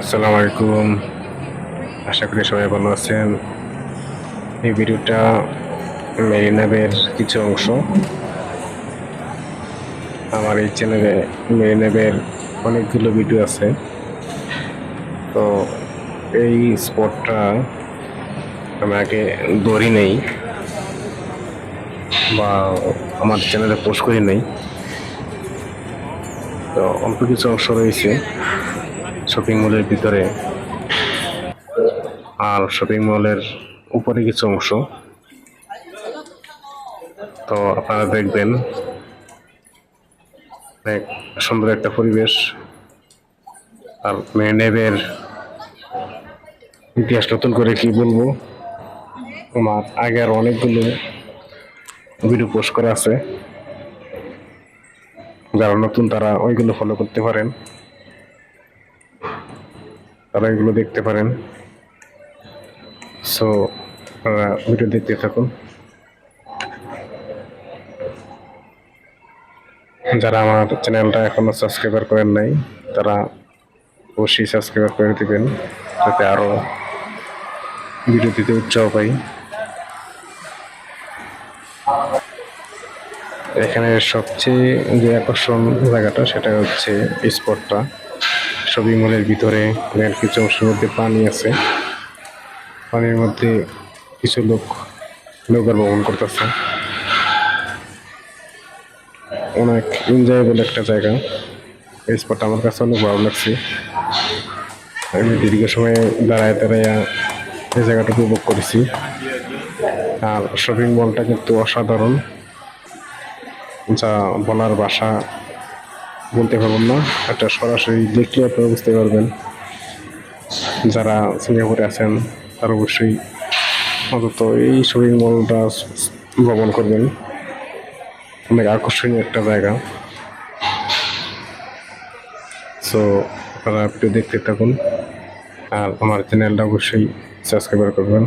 আসসালামু আলাইকুম। আশা করি সবাই ভালো আছেন। এই ভিডিওটা মেরিনাবের কিছু অংশ। আমার এই চ্যানেলে মেরিনাবের অনেকগুলো ভিডিও আছে। তো এই স্পটটা আমি আগে ধরি নেই বা আমার চ্যানেলে পোস্ট করি নেই। তো অল্প কিছু অংশ রয়েছে। শপিং মলের ভিতরে আর শপিং মলের উপরে কিছু অংশ। তো আপনারা দেখবেন, অনেক সুন্দর একটা পরিবেশ। আর মেহনেবের ইতিহাস নতুন করে কি বলব আমার আগে আর অনেকগুলো ভিডিও পোস্ট করা আছে। যারা নতুন তারা ওইগুলো ফলো করতে পারেন। তারা এগুলো দেখতে পারেন। সো আপনারা ভিডিও দেখতে থাকুন। যারা আমার চ্যানেলটা এখনও সাবস্ক্রাইবার করেন নাই, তারা অবশ্যই সাবস্ক্রাইব করে দেবেন, যাতে আরও ভিডিও দিতে উৎসাহ পাই। এখানে সবচেয়ে যে আকর্ষণ জায়গাটা, সেটা হচ্ছে স্পটটা শপিং মলের ভিতরে এর কিছু অংশের মধ্যে পানি আছে। পানির মধ্যে কিছু লোক নৌকার ভ্রমণ করতেছে। অনেক এনজয়েবল একটা জায়গা। এই স্পটটা আমার কাছে অনেক ভালো লাগছে। আমি দীর্ঘ সময় দাঁড়ায় দাঁড়াইয়া এই জায়গাটা উপভোগ করেছি। আর শপিং মলটা কিন্তু অসাধারণ। যা বলার ভাষা বলতে পারবেন না। একটা সরাসরি দেখলে আপনারা বুঝতে পারবেন। যারা সিঙ্গাপুরে আছেন, তারা অবশ্যই অন্তত এই শপিং মলটা ভ্রমণ করবেন। অনেক আকর্ষণীয় একটা জায়গা। সো আপনারা একটু দেখতে থাকুন। আর আমার চ্যানেলটা অবশ্যই সাবস্ক্রাইব করবেন।